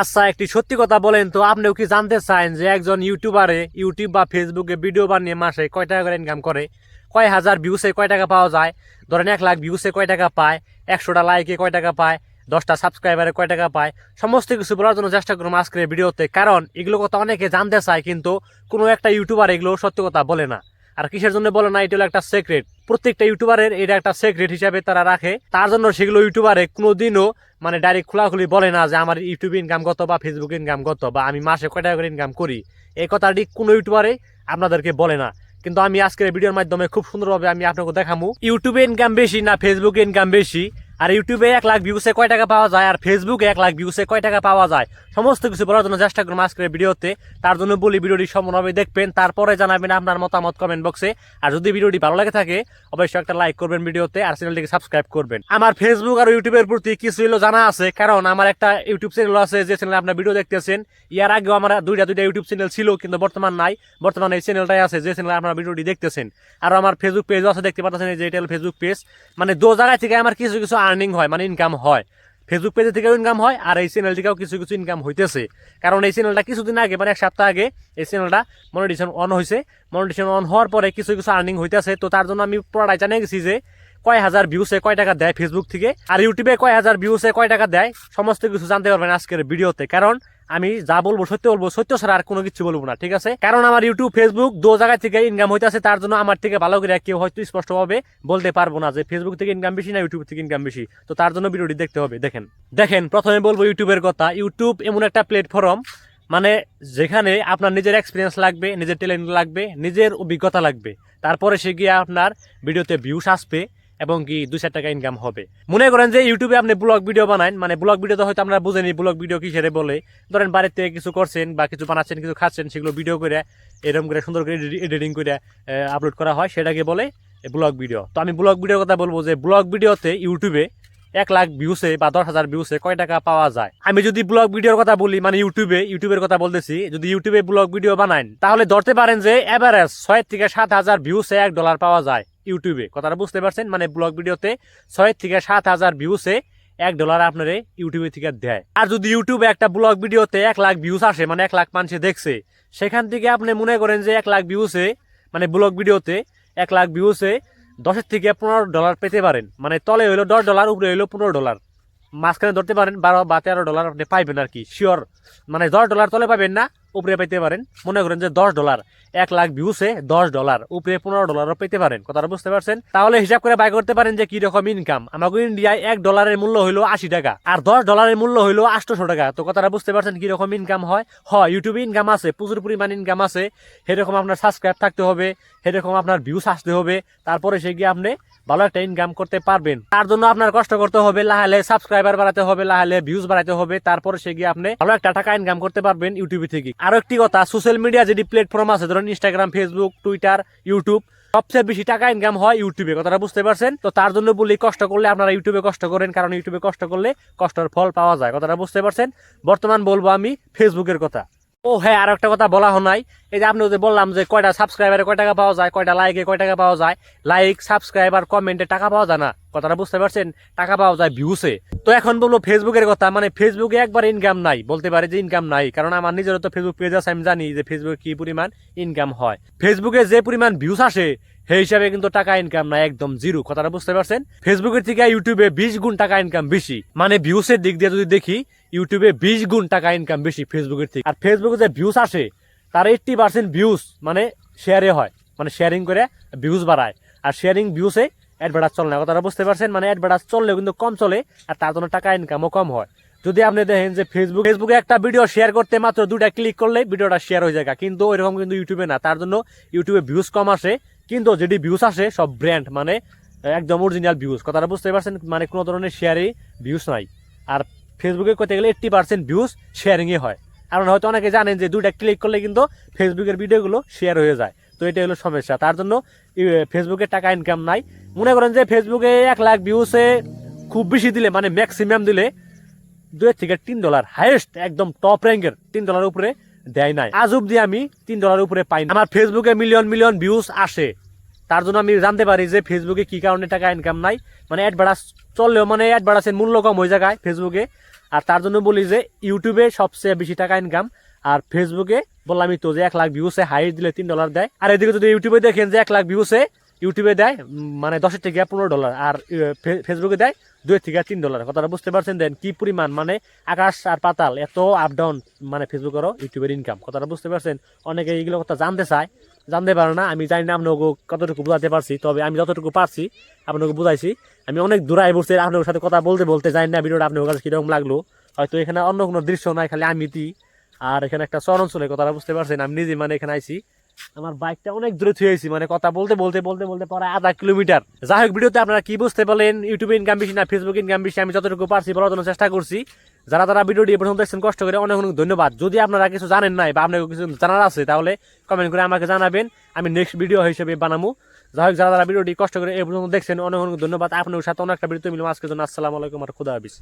আচ্ছা একটি সত্যি কথা বলেন তো, আপনিও কি জানতে চান যে একজন ইউটিউবারে ইউটিউব বা ফেসবুকে ভিডিও বানিয়ে মাসে কয় টাকা করে ইনকাম করে? কয় হাজার ভিউসে কয় টাকা পাওয়া যায়? ধরেন এক লাখ ভিউসে কয় টাকা পায়? একশোটা লাইকে কয় টাকা পায়? দশটা সাবস্ক্রাইবারে কয় টাকা পায়? সমস্ত কিছু বলার জন্য চেষ্টা করুন আজকের ভিডিওতে কারণ এগুলো কথা অনেকে জানতে চায়, কিন্তু কোনো একটা ইউটিউবার এগুলো সত্যি কথা বলে না। আর কিসের জন্য বলে না, এটা হলো একটা সিক্রেট প্রত্যেকটা ইউটিউবারের এটা একটা সিক্রেট হিসাবে তারা রাখে। তার জন্য সেগুলো ইউটিউবারে কোনোদিনও মানে ডাইরেক্ট খোলাখুলি বলে না যে আমার ইউটিউব ইনকাম কত বা ফেসবুক ইনকাম কত বা আমি মাসে কয় টাকা করে ইনকাম করি। এই কথাটি কোনো ইউটিউবারে আপনাদেরকে বলে না। কিন্তু আমি আজকের ভিডিওর মাধ্যমে খুব সুন্দরভাবে আমি আপনাকে দেখাবো ইউটিউবে ইনকাম বেশি না ফেসবুকে ইনকাম বেশি। আর ইউটিউবে এক লাখ ভিউসে কয় টাকা পাওয়া যায়, আর ফেসবুকে এক লাখ ভিউসে কয় টাকা পাওয়া যায়? সমস্ত কিছু বলার জন্য চেষ্টা করুন আজকের ভিডিওতে। তার জন্য বলি ভিডিওটি সম্পূর্ণভাবে দেখবেন, তারপরে জানাবেন আপনার মতামত কমেন্ট বক্সে আর যদি ভিডিওটি ভালো লাগে থাকে, অবশ্যই একটা লাইক করবেন ভিডিওতে আর চ্যানেলটিকে সাবস্ক্রাইব করবেন। আমার ফেসবুক আর ইউটিউবের প্রতি কিছু হলো জানা আছে, কারণ আমার একটা ইউটিউব চ্যানেল আছে, যে চ্যানেলে আপনার ভিডিও দেখতেছেন। ইয়ার আগেও আমার দুইটা দুইটা ইউটিউব চ্যানেল ছিল, কিন্তু বর্তমান নাই। বর্তমানে এই চ্যানেলটাই আছে, যে চ্যানেলে আপনার ভিডিওটি দেখতেছেন। আর আমার ফেসবুক পেজও আছে, দেখতে পাচ্ছেন যে ফেসবুক পেজ মানে দু জায়গা থেকে আমার কিছু কিছু আর্নিং হয় মানে ইনকাম হয়। ফেসবুক পেজে থেকেও ইনকাম হয়, আর এই চ্যানেল থেকেও কিছু কিছু ইনকাম হইতেছে। কারণ এই চ্যানেলটা কিছুদিন আগে মানে এক সপ্তাহ আগে, এই চ্যানেলটা মনিটেশন অন হয়েছে মনিটেশন অন হওয়ার পরে কিছু কিছু আর্নিং হইতেছে, তো তার জন্য আমি পুরোটাই জানিয়ে গেছি যে কয় হাজার ভিউসে কয় টাকা দেয় ফেসবুক থেকে? আর ইউটিউবে কয় হাজার ভিউসে কয় টাকা দেয়? সমস্ত কিছু জানতে পারবেন আজকের ভিডিওতে। কারণ আমি যা বলব, সত্য বলব, সত্য ছাড়া আর কোনো কিছু বলব না, ঠিক আছে? কারণ আমার ইউটিউব ফেসবুক দু জায়গা থেকে ইনকাম হইতেছে, তার জন্য আমার থেকে ভালো করে কেউ হয়তো স্পষ্টভাবে বলতে পারব না যে ফেসবুক থেকে ইনকাম বেশি না ইউটিউব থেকে ইনকাম বেশি। তো তার জন্য ভিডিওটি দেখতে হবে। দেখেন দেখেন, প্রথমে বলব ইউটিউবের কথা। ইউটিউব এমন একটা প্ল্যাটফর্ম মানে যেখানে আপনার নিজের এক্সপিরিয়েন্স লাগবে, নিজের ট্যালেন্ট লাগবে, নিজের অভিজ্ঞতা লাগবে। তারপরে সে গিয়ে আপনার ভিডিওতে ভিউস আসবে। এবং কি দুই চার টাকা ইনকাম হবে। মনে করেন যে ইউটিউবে আপনি ব্লগ ভিডিও বানান মানে ব্লগ ভিডিও তো হয়তো আমরা বুঝেনি ব্লগ ভিডিও কিসেরে বলে। ধরেন বাড়ির থেকে কিছু করছেন বা কিছু বানাচ্ছেন, কিছু খাচ্ছেন, সেগুলো ভিডিও করে, এরকম করে সুন্দর করে এডিটিং করে আপলোড করা হয়, সেটাকে বলে ব্লগ ভিডিও তো আমি ব্লগ ভিডিওর কথা বলব যে ব্লগ ভিডিওতে ইউটিউবে এক লাখ ভিউসে বা দশ হাজার ভিউসে কয় টাকা পাওয়া যায়? আমি যদি ব্লগ ভিডিওর কথা বলি মানে ইউটিউবে, ইউটিউবের কথা বলতেছি, যদি ইউটিউবে ব্লগ ভিডিও বানান তাহলে ধরতে পারেন যে এভারেজ ছয় থেকে সাত হাজার ভিউসে এক ডলার পাওয়া যায়। ইউটিউবে। কথাটা বুঝতে পারছেন? মানে ব্লগ ভিডিওতে ছয় থেকে সাত হাজার ভিউসে এক ডলার আপনার ইউটিউবে থেকে দেয়। আর যদি ইউটিউবে একটা ব্লগ ভিডিওতে এক লাখ ভিউস আসে মানে এক লাখ মানুষে দেখছে, সেখান থেকে আপনি মনে করেন যে এক লাখ ভিউসে মানে ব্লগ ভিডিওতে এক লাখ ভিউসে দশের থেকে পনেরো ডলার পেতে পারেন। মানে তলে হইল দশ ডলার উপরে হইল পনেরো ডলার মাঝখানে ধরতে পারেন বারো বা তেরো ডলার আপনি পাইবেন আর কি শিওর মানে দশ ডলার তলে পাবেন না উপরে পেতে পারেন। মনে করেন যে দশ ডলার এক লাখ ভিউসে দশ ডলার উপরে পনেরো ডলারও পেতে পারেন। কথাটা বুঝতে পারছেন? তাহলে হিসাব করে বাই করতে পারেন যে কি রকম ইনকাম আমাকে ইন্ডিয়ায় এক ডলারের মূল্য হইল আশি টাকা, আর দশ ডলারের মূল্য হইল আটশোশো টাকা। তো কথাটা বুঝতে পারছেন কি রকম ইনকাম হয়? হয় ইউটিউবে ইনকাম আছে, প্রচুর পরিমাণ ইনকাম আছে। সেরকম আপনার সাবস্ক্রাইব থাকতে হবে, সেরকম আপনার ভিউস আসতে হবে। তারপরে সে গিয়ে আপনি ভালো একটা ইনকাম করতে পারবেন। তার জন্য আপনার কষ্ট করতে হবে লাহালে সাবস্ক্রাইবার বাড়াতে হবে লাহালে ভিউজ বাড়াতে হবে। তারপরে সে গিয়ে আপনি ভালো একটা টাকা ইনকাম করতে পারবেন ইউটিউব থেকে। আরও একটি কথা সোশ্যাল মিডিয়া যেটি প্ল্যাটফর্ম আছে, ধরুন ইনস্টাগ্রাম ফেসবুক টুইটার ইউটিউব সবচেয়ে বেশি টাকা ইনকাম হয় ইউটিউবে কথাটা বুঝতে পারছেন? তো তার জন্য বলি, কষ্ট করলে আপনারা ইউটিউবে কষ্ট করেন, কারণ ইউটিউবে কষ্ট করলে কষ্টের ফল পাওয়া যায়, কথাটা বুঝতে পারছেন? বর্তমান বলব আমি ফেসবুকের কথা। ও হ্যাঁ আর একটা কথা বলা হয় এই যে আপনি যে বললাম যে কয়টা সাবস্ক্রাইবারে কয় টাকা পাওয়া যায়, কয়টা লাইকে কয় টাকা পাওয়া যায় লাইক সাবস্ক্রাইবার কমেন্টে টাকা পাওয়া যায় না। কথাটা বুঝতে পারছেন? টাকা পাওয়া যায় ভিউসে তো এখন বলব ফেসবুকের কথা মানে ফেসবুকে একবার ইনকাম নাই, বলতে পারে যে ইনকাম নাই, কারণ আমার নিজেরও তো ফেসবুক পেজ আছে, আমি জানি যে ফেসবুকে কি পরিমাণ ইনকাম হয়। ফেসবুকে যে পরিমাণ ভিউস আসে সেই হিসাবে কিন্তু টাকা ইনকাম না একদম জিরো কথাটা বুঝতে পারছেন? ফেসবুকের থেকে ইউটিউবে বিশ গুণ টাকা ইনকাম বেশি। মানে ভিউসের দিক দিয়ে যদি দেখি ইউটিউবে বিশ গুণ টাকা ইনকাম বেশি ফেসবুকের থেকে। আর ফেসবুকে যে ভিউস আসে, তার এইটটি পার্সেন্ট ভিউস মানে শেয়ারে হয়। মানে শেয়ারিং করে ভিউজ বাড়ায়। আর শেয়ারিং ভিউসে অ্যাডভার্টাইজ চলে না। কথাটা বুঝতে পারছেন? মানে অ্যাডভার্টাইজ চললেও কিন্তু কম চলে, আর তার জন্য টাকা ইনকামও কম হয়। যদি আপনি দেখেন যে ফেসবুক ফেসবুকে একটা ভিডিও শেয়ার করতে মাত্র দুটা ক্লিক করলে ভিডিওটা শেয়ার হয়ে যায় কিন্তু ওইরকম কিন্তু ইউটিউবে না। তার জন্য ইউটিউবে ভিউজ কম আসে কিন্তু যেটি ভিউজ আসে, সব ব্র্যান্ড মানে একদম অরিজিনাল ভিউজ কথাটা বুঝতে পারছেন মানে কোনো ধরনের শেয়ারে ভিউজ নাই। আর ফেসবুকে করতে গেলে এইট্টি পার্সেন্ট ভিউজ শেয়ারিংয়ে হয়। কারণ হয়তো অনেকে জানেন যে দুইটা ক্লিক করলে কিন্তু ফেসবুকের ভিডিওগুলো শেয়ার হয়ে যায়। তো এটা হলো সমস্যা। তার জন্য ফেসবুকে টাকা ইনকাম নাই। মনে করেন যে ফেসবুকে এক লাখ ভিউসে খুব বেশি দিলে মানে ম্যাক্সিমাম দিলে দুই থেকে তিন ডলার হাইয়েস্ট একদম টপ র্যাঙ্কের তিন ডলার উপরে দেয় নাই। আজ অব্দি আমি তিন ডলার উপরে পাই না। আমার ফেসবুকে মিলিয়ন মিলিয়ন ভিউজ আসে। তার জন্য আমি জানতে পারি যে ফেসবুকে কি কারণে টাকা ইনকাম নাই। মানে অ্যাডভার্টাস চললেও মানে অ্যাডভার্টাসের মূল্য কম হয়ে যায় ফেসবুকে আর তার জন্য বলি যে ইউটিউবে সবচেয়ে বেশি টাকা ইনকাম আর ফেসবুকে বললামই তো যে এক লাখ ভিউসে হাইট দিলে তিন ডলার দেয়। আর এদিকে যদি ইউটিউবে দেখেন যে এক লাখ ভিউসে ইউটিউবে দেয় মানে দশের থেকে পনেরো ডলার আর ফেসবুকে দেয় দুই থেকে তিন ডলার কথাটা বুঝতে পারছেন দেন কি পরিমাণ মানে আকাশ আর পাতাল এত আপ ডাউন মানে ফেসবুকেরও ইউটিউবের ইনকাম কথাটা বুঝতে পারছেন? অনেকে এইগুলো কথা জানতে চায়, জানতে পারে না, আমি জানি না আপনাকে কতটুকু বোঝাতে পারছি, তবে আমি যতটুকু পারছি, আপনাকে বুঝাইছি। আমি অনেক দূরায় বসে আপনার সাথে কথা বলতে বলতে জানি না ভিডিওটা আপনার কাছে কীরকম লাগল। হয়তো এখানে অন্য কোনো দৃশ্য নাই, খালি আমিতি আর এখানে একটা চর অঞ্চলের কথাটা বুঝতে পারছেন? আমি নিজে মানে এখানে আইছি। আমার বাইকটা অনেক দূরে থুয়েছি মানে কথা বলতে বলতে বলতে বলতে প্রায় আধা কিলোমিটার। যাই হোক, ভিডিওতে আপনারা কি বুঝতে পারলেন ইউটিউবে ইনকাম বেশি না ফেসবুক ইনকাম বেশি, আমি যতটুকু পারছি বলার জন্য চেষ্টা করছি। যারা যারা ভিডিওটি প্রথম দেখছেন, কষ্ট করে অনেক অনেক ধন্যবাদ। যদি আপনারা কিছু জানেন নাই বা আপনাকে কিছু জানার আছে, তাহলে কমেন্ট করে আমাকে জানাবেন, আমি নেক্সট ভিডিও হিসেবে বানাবো যাই হোক, যারা যারা ভিডিওটি কষ্ট করে এই পর্যন্ত দেখছেন, অনেক অনেক ধন্যবাদ। আপনার সাথে অনেক একটা ভিডিও মিললাম আজকের জন্য আসসালামু আলাইকুম আর খুদা হাফিজ।